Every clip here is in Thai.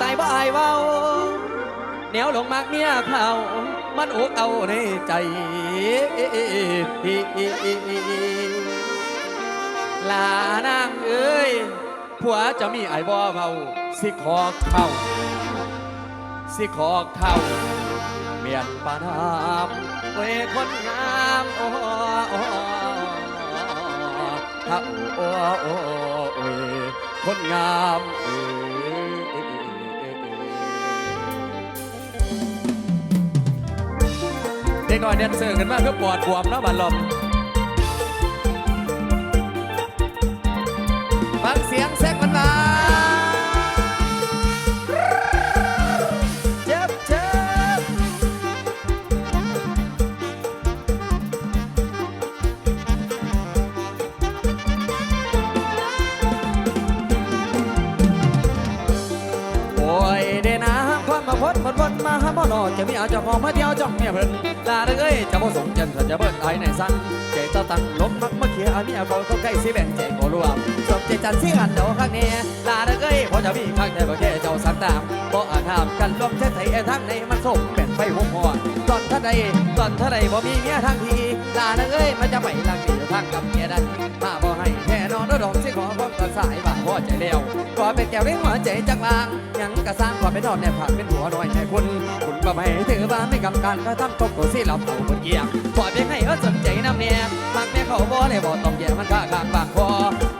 ตายบ่อายเว้าแนวหลงมากเมียเขามันอกเอาในใจลานางเอ้ยผัวจะมีไอ้บ่เบาสิขอเข้า สิขอเข้า เมียนปานามเวยคนงามโอ้โอ้ถ้าโอ้โอ้โอ้คนงามเอ้ เด็กน้อยแดนเซอร์กันมากคือปอดบวมแล้วบัดลมฟังเสียงแซกมันมา ความาพดหมดวนมาหาหมอนอจะมีเอาเจ้าของมาเที่ยวจ้องเมียเพิ่นลาเด้อเอ้ยจะบ่สงจันทร์จะเบิดไอ้ในสั้นใจเจ้าตั้งลบมักมาเขียอันนี้เอาเขาใกล้สิแบ่งใจขอรวมสมใจจันทร์สิอันเดาข้างนี้ลาเอ้ยพอจะมีข้างแต่บ่แค่เจ้าสักตามบ่อาจห้ามกันลมเช่นไทยทางในมันส่งแบ่งไฟหัวหอนตอนท่าใดตอนท่าใดบ่มีเมียทางทีลาเอ้ยมันจะไปลังดีทางกับเมียได้มาบ่ให้แค่นอนดอกสิขอความก่อนสายบ่ อใจแล้วขอเป็นแก้วในหัวใจจักบางยังกระสร้างความเป็นนอนแนบผ่าเป็นหัวน้อยใจคุณคุณก็ไม่ถือว่าไม่กำการก็ทำตกตัวสิเราเอาบนเกียงขอเพียงให้เออสนใจน้ำเนี่ยมักแม่เขาบ่เลยบ่ต้องแย่มันข้าข้างบางคอ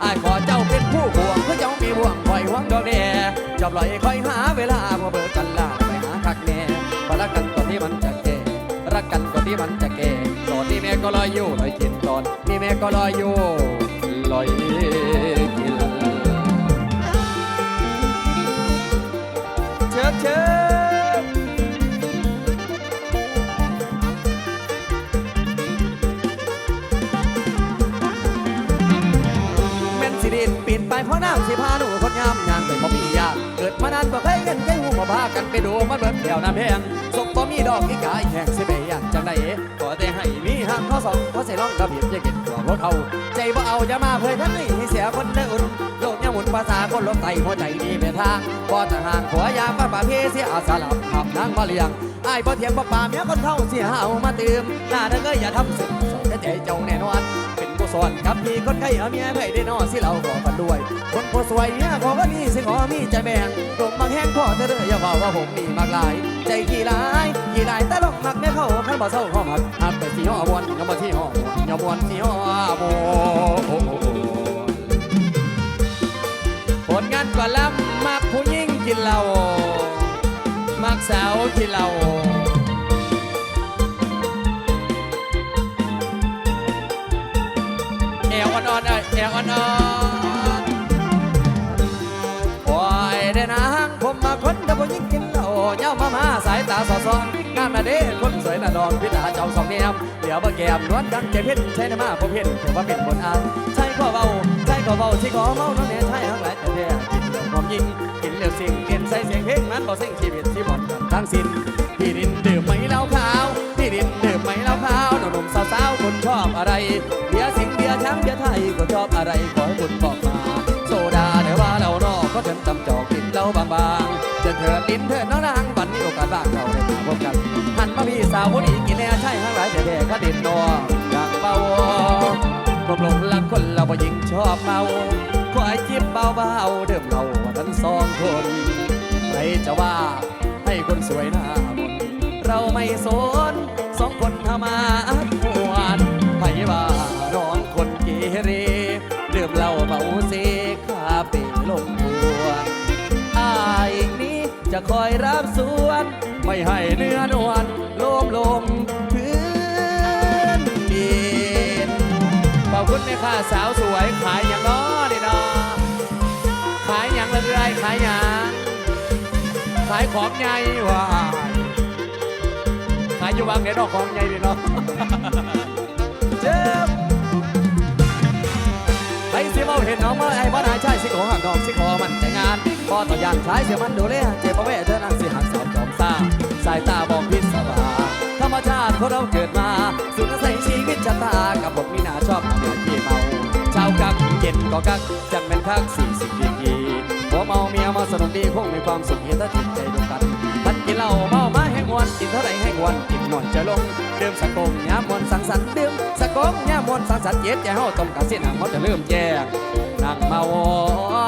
อายขอเจ้าเป็นผู้ห่วงเพื่อเจ้ามีห่วงคอยห่วงดอกแน่จอบลอยคอยหาเวลาพอเบิดกันลาไปหาคักแน่พอรักกันก่อนที่มันจะแก่รักกันก่อนที่มันจะแก่ตอนที่แม่ก็ลอยอยู่ลอยกินตอนนี่แม่ก็ลอยอยู่ลอย นปีนไปเพราะน้ำสิพาหนูคนงามงานไปบ่มียากเกิดมานานบ่เคยเห็นใจหูมาพากันไปดูมันเบิดแถวน้ำแพงสมบ่มีดอกอีกายแหงสิไปอยากจังไดขอแต่ให้มีหางข้อสองเพราะใส่ร้องกระเบียบจะเก็บตัวพวกเขาใจบ่เอาอย่ามาเผยทั้งนี้ให้เสียคนได้อุ่นโลกยังหมุนภาษาคนลมไตหัวใจดีไปทางบ่ทหารขอยาบ้านป่าเพเสียอาสาลับขับนางมาเลี้ยงไอ้บ่เถียงบ่ป่าเมียคนเท่าเสียเอามาเติมหน้าเธอก็อย่าทำสึกสอนใจเจ้าแน่ นอนเป็นผู้สอนกับพี่คนไข้เอาเมียไผ่ได้นอสิเราขอกันด้วย คนผู้สวยเนี่ยขอกันนี่สิขอมีใจแบ่งตกมักแห้งพ่อเธอเด้ออย่าบอกว่าผมมีมากหลาย ใจขี้ร้ายขี้ร้ายแต่ลกมักแม่เข้าขันบ่เศร้าข้อมักหักแต่ที่ห่อมวนอย่ามาที่ห่อมวนอย่ามวนที่ห่อมวนผลงานก่อนล้ำมักผู้หญิงกินเหล้ามักสาวกินเหล้า อ่อนๆเอ้ยแอวอ่อนๆโอ้ยเด้นางผมมาคนเดียวยิ่งกินเหล้าเย้ามามาสายตาสอดส่องงามนาเด้คนสวยน่ะดองพิธาเจ้าสองแนมเดี๋ยวบ่แก้มนวลดังใจเพ่นใช่นะมาผมเห็นถือว่าเป็นบนอางใช่ก็เบาใช่ก็เบาที่ขอเมาน้องแน่ใช่ทั้งหลายแต่แท้กินเรื่องความยิ่งกินเรื่องสิ่งเปลี่นใส่เสียงเพลงมันบ่เส้งชีวิตที่หมดกันทั้งสิ้นพี่ดินดื่มไหมเหล้าขาวพี่ดินดื่มไหมเหล้าขาวหนุ่มๆสาวๆคนชอบอะไร อบอะไรขอให้คุณบอกมา โซดาเดี๋ยวว่าเรานอกก็เถินตำจอกกินเหล้าบางๆจะเถิดลิ้นเถิดน้องนางวันนี้โอกาสบ้างเราได้มาพบกันหันมาพี่สาวคนนี้กินแน่ใช่ห้างหลายแต่แท้ข้าเด่นนออยางเบาผมหลงรักคนเราบ่ยิงชอบเมาขอให้จิบเบาๆเดิมเราว่าทั้งสองคนใครจะว่าให้คนสวยหน้ามนเราไม่สนสองคนทำมา ลงทวอายนี้จะคอยรับส่วน ไม่ให้เนื้อนวลโลมลงพื้นดินขอบคุณแม่ค้าสาวสวยขายอย่างน้อนี่น้อขายอย่างละเรื่อยขายอย่างขายของใหญ่ว่าขายอยู่วางไหนดอกของใหญ่นี่เนาะ พอต่อยานชายเสียมันดูแลเจ็บประเวทเธอนั่งสิหักสาวจอมซ่าสายตาบอกพิศวาธรรมชาติของเราเกิดมา สุดใส่ชีวิตชะตากับบทมีหนาชอบทำงานที่เมาเช้ากักเย็นก็กักจังแม่นคักสี่สิบดีกีโอผัวเมาเมียมาสนุกดีคงมีความสุขเห็นถ้าจิตใจดวงกันมันกินเหล้าเมามาให้งวันกินเท่าไรให้งวันกินหนอนจะลงดื่มสะกงยามมวนสังสรรค์ดื่มสะกงยามมวนสังสรรค์เย็ดใจเฮาต้มกะสิหนังเขาจะเริ่มแยกนั่งเมาวอ